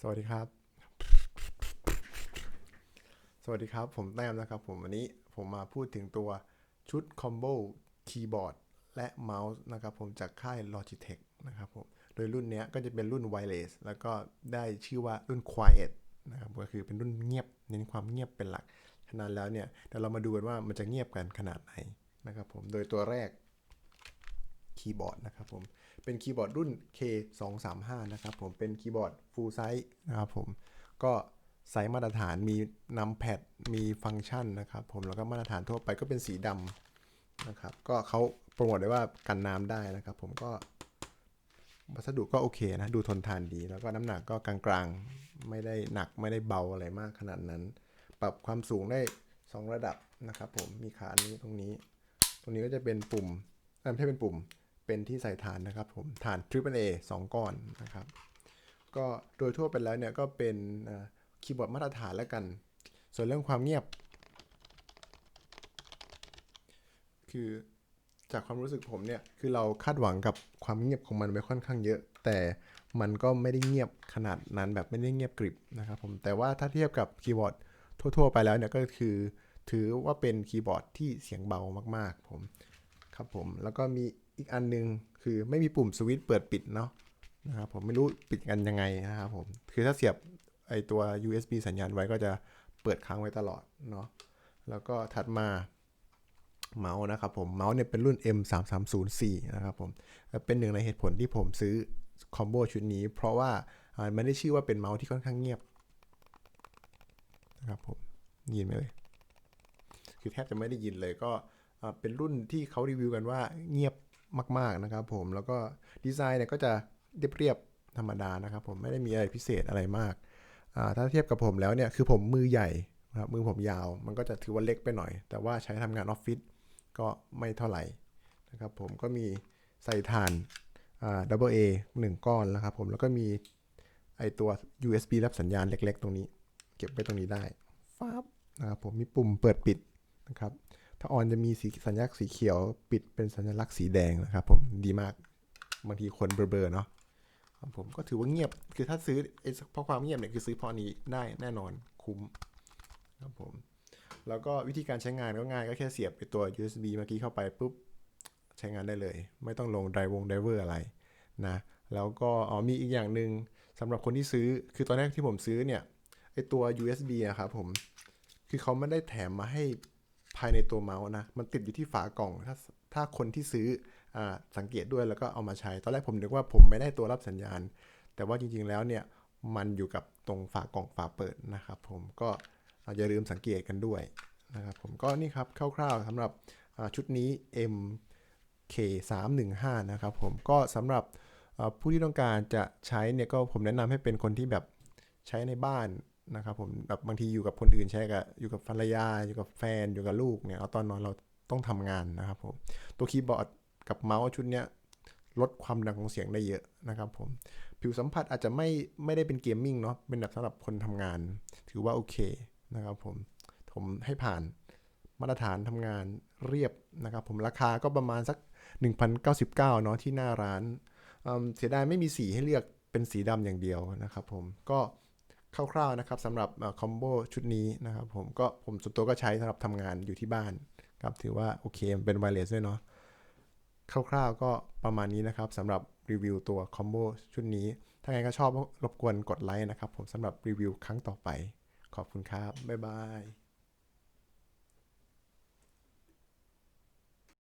สวัสดีครับ สวัสดีครับ ผมแต้มนะครับ ผมวันนี้ผมมาพูดถึงตัวชุดคอมโบคีย์บอร์ดและเมาส์นะครับผมจากค่าย Logitech นะครับผม โดยรุ่นเนี้ยก็จะเป็นรุ่น wireless แล้วก็ได้ชื่อว่ารุ่น quiet นะครับ ก็คือเป็นรุ่นเงียบ เน้นความเงียบเป็นหลัก ฉะนั้นแล้วเนี่ยเดี๋ยวเรามาดูกันว่ามันจะเงียบกันขนาดไหนนะครับผม โดยตัวแรก คีย์บอร์ดนะครับผมเป็นคีย์บอร์ดรุ่น K235 นะครับผมเป็นคีย์บอร์ด full size นะครับผมก็ไซส์มาตรฐานมีนำแพดมีฟังก์ชันนะครับผมแล้วก็มาตรฐานทั่วไปก็เป็นสีดำนะครับก็เขาโปรโมทได้ว่ากันน้ำได้นะครับผมก็วัสดุก็โอเคนะดูทนทานดี แล้วก็น้ำหนักก็กลางๆ ไม่ได้หนักไม่ได้เบาอะไรมากขนาดนั้น ปรับความสูงได้ 2 ระดับนะครับผมมีขาอันนี้ตรงนี้ ตรงนี้ก็จะเป็นปุ่มไม่ใช่เป็นปุ่ม เป็นที่ใส่ฐานนะครับผมฐาน Triple A 2 ก้อนนะครับ ก็โดยทั่วไปแล้วเนี่ยก็เป็นคีย์บอร์ดมาตรฐานแล้วกัน ส่วนเรื่องความเงียบ คือจากความรู้สึกผมเนี่ย คือเราคาดหวังกับความเงียบของมันไว้ค่อนข้างเยอะ แต่มันก็ไม่ได้เงียบขนาดนั้นแบบไม่ได้เงียบกริบนะครับผมแต่ว่าถ้าเทียบกับคีย์บอร์ดทั่ว ๆ ไปแล้วเนี่ยก็คือ ถือว่าเป็นคีย์บอร์ดที่เสียงเบามากๆ ผม ครับผมแล้วก็มีอีกอันนึงคือไม่มีปุ่มสวิตช์เปิดปิดเนาะนะครับผมไม่รู้ปิดกันยังไงนะครับผมคือถ้าเสียบไอตัว USB สัญญาณไว้ก็จะเปิดค้างไว้ตลอดเนาะแล้วก็ถัดมาเมาส์นะครับผมเมาส์เนี่ยเป็นรุ่น M3304 นะครับผมเป็นหนึ่งในเหตุผลที่ผมซื้อคอมโบชุดนี้ เพราะว่ามันได้ชื่อว่าเป็นเมาส์ที่ค่อนข้างเงียบนะครับผมยินไหมเอ่ยคือแทบจะไม่ได้ยินเลยก็ เป็นรุ่นที่เขารีวิวกันว่าเงียบมาก ๆนะครับ ผมแล้วก็ดีไซน์เนี่ยก็จะเรียบๆธรรมดานะครับ ผมไม่ได้มีอะไรพิเศษอะไรมากถ้าเทียบกับผมแล้วเนี่ยคือผมมือใหญ่ครับมือผมยาว มันก็จะถือว่าเล็กไปหน่อย แต่ว่าใช้ทำงานออฟฟิศก็ไม่เท่าไหร่นะครับ ผมก็มีใส่ถ่านอ่า double A หนึ่งก้อนนะครับผมแล้วก็มีไอตัว USB รับสัญญาณเล็ก ๆ ตรงนี้ เก็บไว้ตรงนี้ได้ฟ้าบนะครับผมมีปุ่มเปิดปิดนะครับ ถ้าออนจะมีสีสัญลักษณ์สีเขียว ปิดเป็นสัญลักษณ์สีแดงนะครับ ผมดีมากบางทีคนเบลอๆเนาะผมก็ถือว่าเงียบคือถ้าซื้อเพราะความเงียบเนี่ยคือซื้อพอนี้ได้แน่นอนคุ้มครับผมแล้วก็วิธีการใช้งานก็ง่ายก็แค่เสียบไปตัว USB เมื่อกี้เข้าไปปุ๊บใช้งานได้เลย ไม่ต้องลงไดร์วงไดเวอร์อะไรนะแล้วก็อ๋อมีอีกอย่างหนึ่งสำหรับคนที่ซื้อคือตอนแรกที่ผมซื้อเนี่ยไอตัว USB อะครับผมคือเขาไม่ได้แถมมาให้ ภายในตัวเมาส์นะ มันติดอยู่ที่ฝากล่อง ถ้าถ้าคนที่ซื้ออสังเกตด้วยแล้วก็เอามาใช้ ตอนแรกผมนึกว่าผมไม่ได้ตัวรับสัญญาณ แต่ว่าจริงๆแล้วเนี่ย มันอยู่กับตรงฝากล่องฝาเปิดนะครับผม ก็อย่าลืมสังเกตกันด้วยนะครับผม ก็นี่ครับคร่าวๆสำหรับชุดนี้ MK315 นะครับผม ก็สำหรับผู้ที่ต้องการจะใช้เนี่ยก็ผมแนะนำให้เป็นคนที่แบบใช้ในบ้าน นะครับผมแบบบางทีอยู่กับคนอื่นใช้กับอยู่กับภรรยา อยู่กับแฟนอยู่กับลูกเนี่ยเอาตอนนอนเราต้องทำงานนะครับผมตัวคีย์บอร์ดกับเมาส์ชุดเนี้ยลดความดังของเสียงได้เยอะนะครับผมผิวสัมผัสอาจจะไม่ไม่ได้เป็นเกมมิ่งเนาะเป็นแบบสำหรับคนทำงาน ถือว่าโอเคนะครับผมผมให้ผ่านมาตรฐานทำงานเรียบนะครับผมราคาก็ประมาณสัก 1,099เนาะที่หน้าร้านเสียดายไม่มีสีให้เลือกเป็นสีดำอย่างเดียวนะครับผมก็ คร่าวๆนะครับสำหรับคอมโบชุดนี้นะครับผมก็ผมส่วนตัวก็ใช้สำหรับทำงานอยู่ที่บ้านครับถือว่าโอเคมันเป็นไวเลสด้วยเนาะคร่าวๆก็ประมาณนี้นะครับสำหรับรีวิวตัวคอมโบชุดนี้ ถ้าไงก็ชอบรบกวนกดไลค์นะครับ ผมสำหรับรีวิวครั้งต่อไป ขอบคุณครับ บ๊ายบาย